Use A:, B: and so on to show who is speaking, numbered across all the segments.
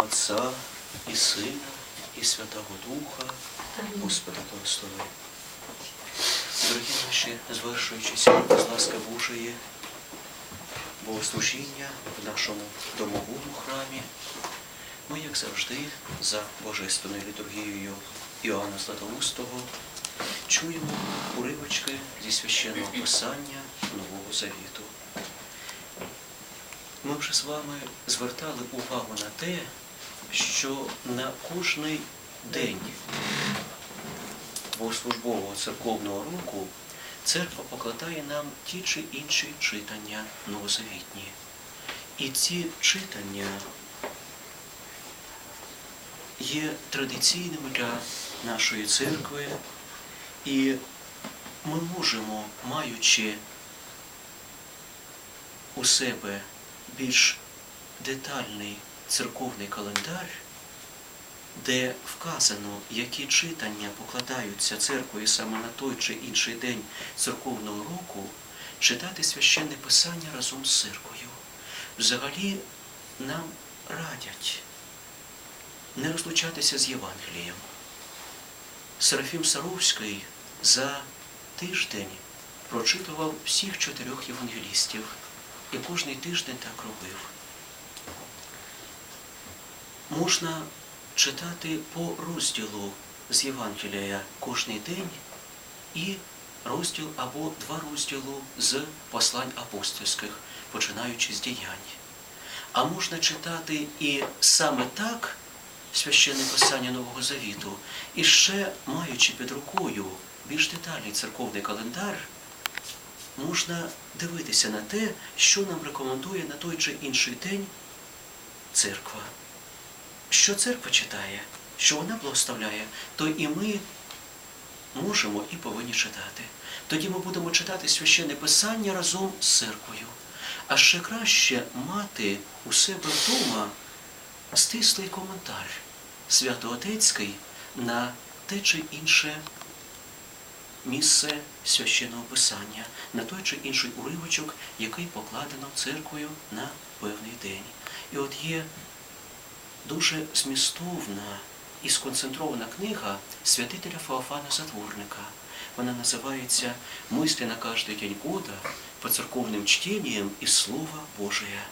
A: Отця і Сина, і Святого Духа, Господа благослови. Дорогі наші, звершуючи сьогодні з ласки Божої, богослужіння в нашому домовому храмі, ми, як завжди, за божественною літургією Іоанна Златоустого чуємо уривочки зі священного писання Нового Завіту. Ми вже з вами звертали увагу на те, що на кожний день богослужбового церковного року церква покладає нам ті чи інші читання новозавітні. І ці читання є традиційними для нашої церкви, і ми можемо, маючи у себе більш детальний церковний календар, де вказано, які читання покладаються церквою саме на той чи інший день церковного року, читати священне писання разом з церквою. Взагалі нам радять не розлучатися з Євангелієм. Серафім Саровський за тиждень прочитував всіх чотирьох євангелістів і кожний тиждень так робив. Можна читати по розділу з Євангелія кожний день і розділ або два розділу з послань апостольських, починаючи з діянь. А можна читати і саме так священне писання Нового Завіту, і ще маючи під рукою більш детальний церковний календар, можна дивитися на те, що нам рекомендує на той чи інший день церква. Що церква читає, що вона благословляє, то і ми можемо і повинні читати. Тоді ми будемо читати священне писання разом з церквою. А ще краще мати у себе вдома стислий коментар святоотецький на те чи інше місце священного писання, на той чи інший уривочок, який покладено церквою на певний день. І от є дуже змістовна і сконцентрована книга святителя Феофана Затворника. Вона називається «Мысли на каждый день года по церковним чтениям із Слова Божия».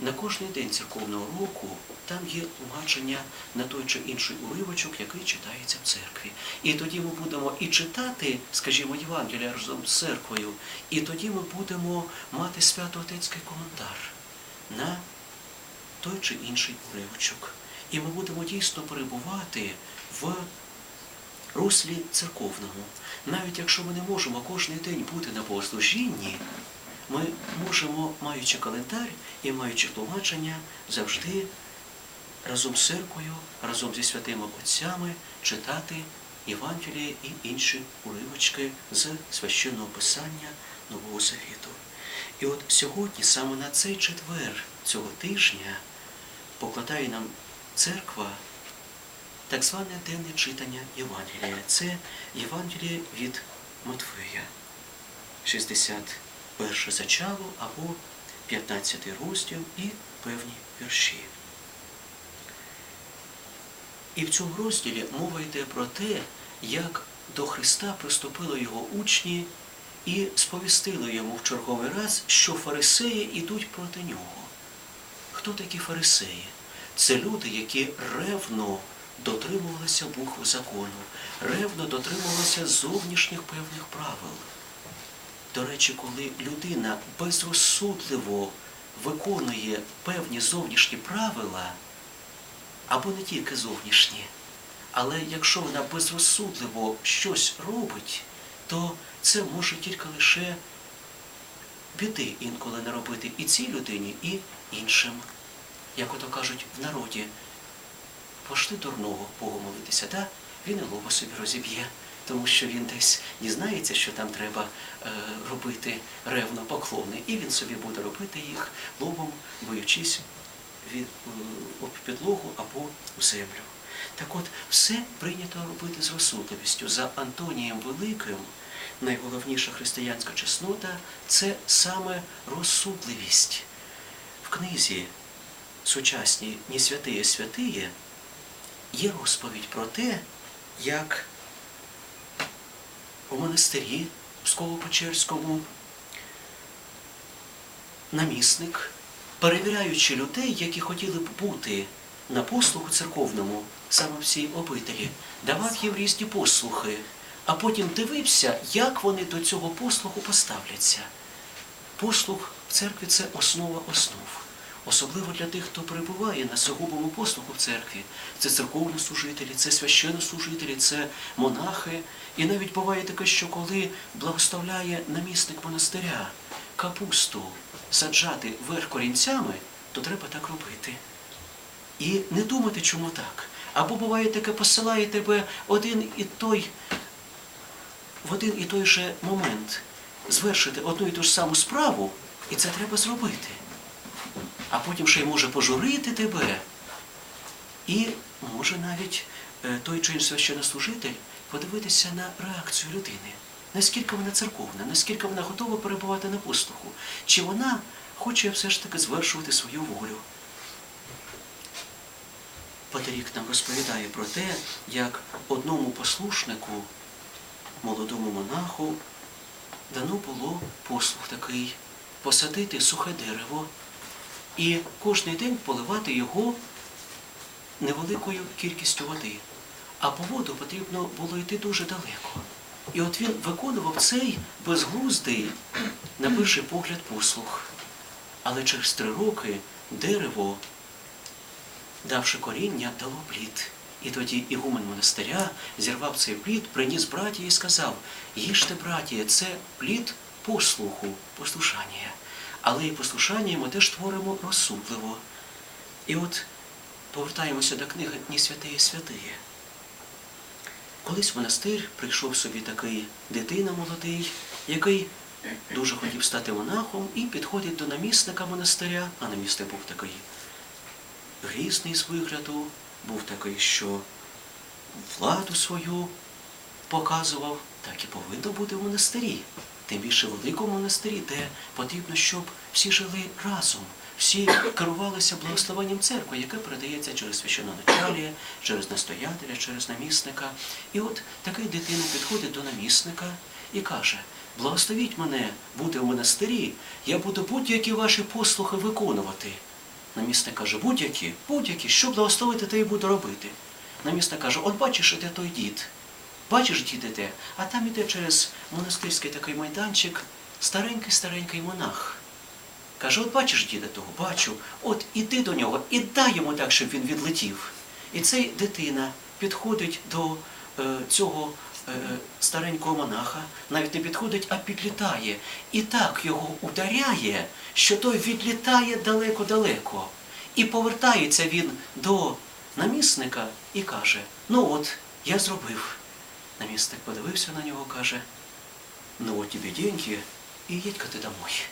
A: На кожний день церковного року там є тлумачення на той чи інший уривочок, який читається в церкві. І тоді ми будемо і читати, скажімо, Євангелія разом з церквою, і тоді ми будемо мати святоотецький коментар на той чи інший уривочок. І ми будемо дійсно перебувати в руслі церковному. Навіть якщо ми не можемо кожен день бути на богослужінні, ми можемо, маючи календар і маючи тлумачення, завжди разом з церквою, разом зі святими отцями читати Євангеліє і інші уривочки з священного писання Нового Завіту. І от сьогодні, саме на цей четвер цього тижня, покладає нам церква так зване денне читання Євангелія. Це Євангеліє від Матфея, 61 зачало або 15 розділ і певні вірші. І в цьому розділі мова йде про те, як до Христа приступили його учні і сповістили йому в черговий раз, що фарисеї йдуть проти нього. Хто такі фарисеї? Це люди, які ревно дотримувалися букви закону, ревно дотримувалися зовнішніх певних правил. До речі, коли людина безрозсудливо виконує певні зовнішні правила, або не тільки зовнішні, але якщо вона безрозсудливо щось робить, то це може тільки лише біди інколи не робити і цій людині, і іншим. Як ото кажуть в народі, пошли дурного Богу молитися, да? він і лоба собі розіб'є, тому що він десь дізнається, що там треба е, робити ревно поклони, і він собі буде робити їх лобом, боючись від, е, об підлогу або в землю. Так от, все прийнято робити з розсудливістю. За Антонієм Великим найголовніша християнська чеснота це саме розсудливість. В книзі сучасній ні святиє святиє є розповідь про те, як у монастирі Псково-Печерському намісник, перевіряючи людей, які хотіли б бути на послуху церковному, саме в цій обителі, давав їм різні послухи, а потім дивився, як вони до цього послуху поставляться. Послух в церкві це основа основ. Особливо для тих, хто перебуває на сугубому послуху в церкві. Це церковнослужителі, це священнослужителі, це монахи. І навіть буває таке, що коли благословляє намісник монастиря капусту саджати вверх корінцями, то треба так робити. І не думати, чому так. Або буває таке, посилає тебе один і той, в один і той же момент звершити одну і ту ж саму справу, і це треба зробити. А потім ще й може пожурити тебе. І може навіть е, той чи інший священнослужитель подивитися на реакцію людини. Наскільки вона церковна, наскільки вона готова перебувати на послуху, чи вона хоче все ж таки звершувати свою волю. Патерік нам розповідає про те, як одному послушнику, молодому монаху, дано було послух такий посадити сухе дерево і кожний день поливати його невеликою кількістю води. А по воду потрібно було йти дуже далеко. І от він виконував цей безглуздий, на перший погляд, послух. Але через три роки дерево, давши коріння, дало плід. І тоді ігумен монастиря зірвав цей плід, приніс братії і сказав: їжте, братія, це плід послуху, послушання. Але і послушання ми теж творимо розсудливо. І от повертаємося до книги Ні святиє святиє. Колись в монастир прийшов собі такий дитина молодий, який дуже хотів стати монахом і підходить до намісника монастиря, а намісник був такий грізний з вигляду, був такий, що владу свою показував, так і повинно бути в монастирі. Тим більше в великому монастирі, де потрібно, щоб всі жили разом, всі керувалися благословенням церкви, яке передається через священноначалія, через настоятеля, через намісника. І от такий дитина підходить до намісника і каже: Благословіть мене бути в монастирі, я буду будь-які ваші послухи виконувати. Намісник каже, будь-які, будь-які, що благословити, те і буду робити. Намісник каже, от бачиш, іде той дід. Бачиш, дід іде, а там іде через монастирський такий майданчик старенький-старенький монах. Каже, от бачиш діда того, бачу, от іди до нього і дай йому так, щоб він відлетів. І цей дитина підходить до е, цього старенького монаха, навіть не підходить, а підлітає. І так його ударяє, що той відлітає далеко-далеко. І повертається він до намісника і каже: Ну от, я зробив. Намісник подивився на нього, каже, ну от тобі деньги, і їдь-ка ти домой.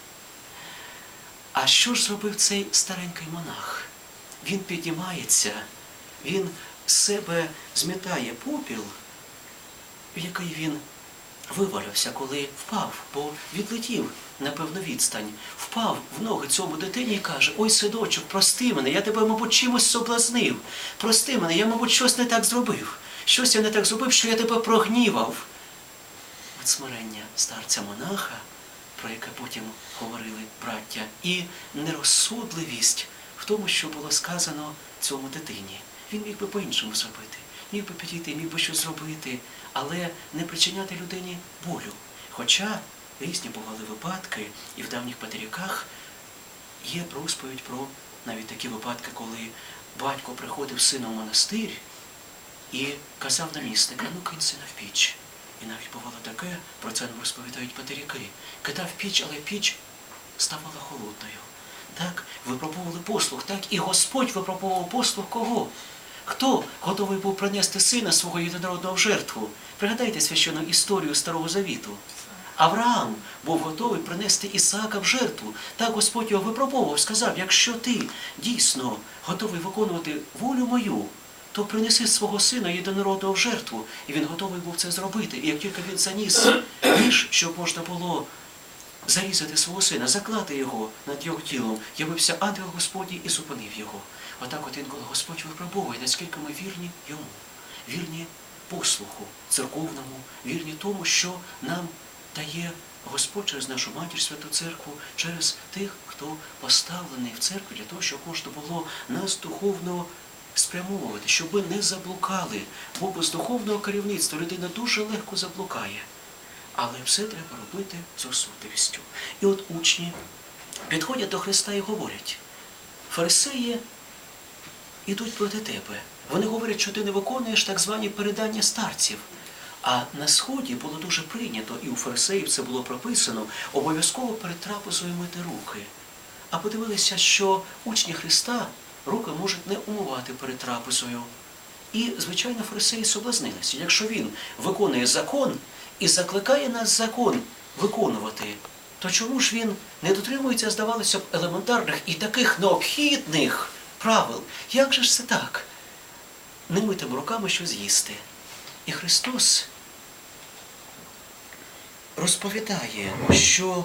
A: А що ж зробив цей старенький монах? Він піднімається, він з себе змітає попіл, який він вивалився, коли впав, бо відлетів на певну відстань, впав в ноги цьому дитині і каже: Ой, синочок, прости мене, я тебе, мабуть, чимось соблазнив. Прости мене, я, мабуть, щось не так зробив. Щось я не так зробив, що я тебе прогнівав. От смирення старця монаха, про яке потім говорили браття, і нерозсудливість в тому, що було сказано цьому дитині. Він міг би по-іншому зробити, міг би підійти, міг би щось зробити, але не причиняти людині болю. Хоча різні бували випадки, і в давніх патеріках є розповідь про навіть такі випадки, коли батько приходив з сином в монастир і казав намісник, ну кинь сина в піч. І навіть бувало таке, про це нам розповідають патеріки. Кидав піч, але піч ставала холодною. Так, випробували послух, так і Господь випробував послух кого? Хто готовий був принести сина свого єдинородного в жертву? Пригадайте священну історію Старого Завіту. Авраам був готовий принести Ісаака в жертву. Так Господь його випробовував, сказав, якщо ти дійсно готовий виконувати волю мою, то принеси свого сина єдинородного в жертву. І він готовий був це зробити. І як тільки він заніс ніж, щоб можна було зарізати свого сина, заклати його над його тілом, явився ангел Господній і зупинив його. Отак от інколи Господь випробовує, наскільки ми вірні йому, вірні послуху церковному, вірні тому, що нам дає Господь через нашу матір Святу Церкву, через тих, хто поставлений в церкві для того, щоб можна було нас духовно спрямовувати, щоб ми не заблукали, бо без духовного керівництва людина дуже легко заблукає. Але все треба робити з розсудливістю. І от учні підходять до Христа і говорять, фарисеї ідуть проти тебе. Вони говорять, що ти не виконуєш так звані передання старців. А на сході було дуже прийнято, і у фарисеїв це було прописано, обов'язково перед трапезою мити руки. А подивилися, що учні Христа руки можуть не умивати перед трапезою. І, звичайно, фарисеї соблазнилися. Якщо він виконує закон і закликає нас закон виконувати, то чому ж він не дотримується, здавалося б, елементарних і таких необхідних правил? Як же ж це так? Не митими руками що з'їсти. І Христос розповідає, що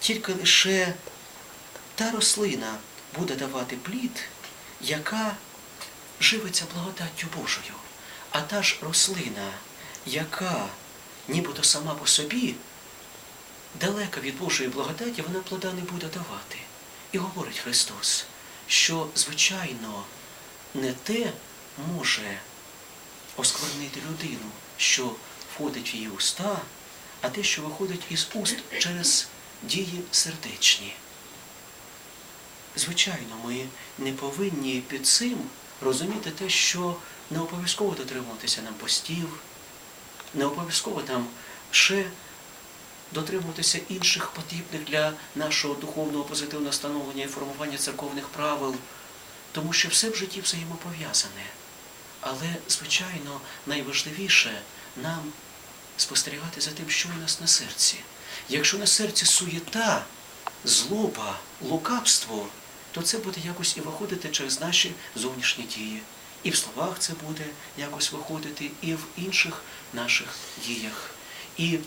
A: тільки лише та рослина буде давати плід, яка живиться благодаттю Божою. А та ж рослина, яка нібито сама по собі далека від Божої благодаті, вона плода не буде давати. І говорить Христос, що, звичайно, не те може осквернити людину, що входить в її уста, а те, що виходить із уст через дії сердечні. Звичайно, ми не повинні під цим розуміти те, що не обов'язково дотримуватися нам постів, не обов'язково нам ще дотримуватися інших потрібних для нашого духовного позитивного становлення і формування церковних правил, тому що все в житті взаємопов'язане. Але, звичайно, найважливіше нам спостерігати за тим, що у нас на серці. Якщо на серці суєта, злоба, лукавство, то це буде якось і виходити через наші зовнішні дії. І в словах це буде якось виходити, і в інших наших діях. І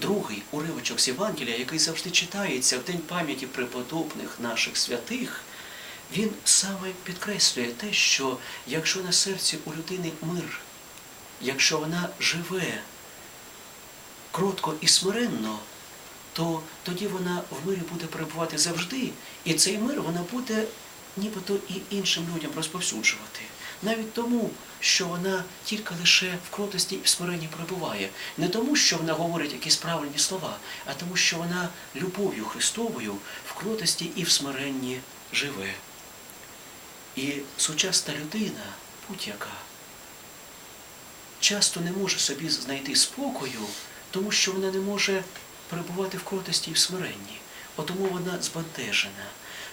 A: другий уривочок з Євангелія, який завжди читається в День пам'яті преподобних наших святих, він саме підкреслює те, що якщо на серці у людини мир, якщо вона живе кротко і смиренно, то тоді вона в мирі буде перебувати завжди, і цей мир вона буде нібито і іншим людям розповсюджувати. Навіть тому, що вона тільки лише в кротості і в смиренні перебуває. Не тому, що вона говорить якісь правильні слова, а тому, що вона любов'ю Христовою в кротості і в смиренні живе. І сучасна людина, будь-яка, часто не може собі знайти спокою, тому що вона не може перебувати в кротості і в смиренні. От тому вона збентежена,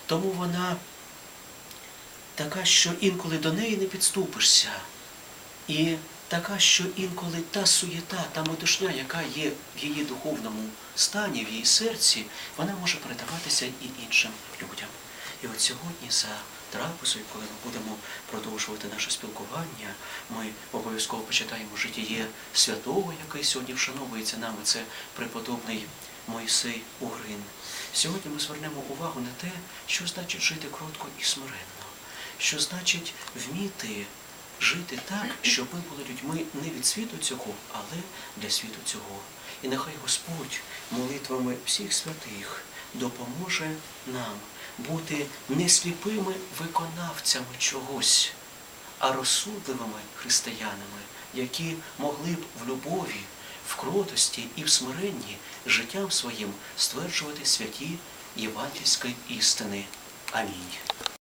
A: тому вона така, що інколи до неї не підступишся. І така, що інколи та суєта, та метушня, яка є в її духовному стані, в її серці, вона може передаватися і іншим людям. І от сьогодні за трапезою, коли ми будемо продовжувати наше спілкування, ми обов'язково почитаємо житіє святого, який сьогодні вшановується нами, це преподобний Мойсей Угрин. Сьогодні ми звернемо увагу на те, що значить жити кротко і смиренно, що значить вміти жити так, щоб ми були людьми не від світу цього, але для світу цього. І нехай Господь молитвами всіх святих допоможе нам бути не сліпими виконавцями чогось, а розсудливими християнами, які могли б в любові, в кротості і в смиренні життям своїм стверджувати святі євангельської істини. Амінь.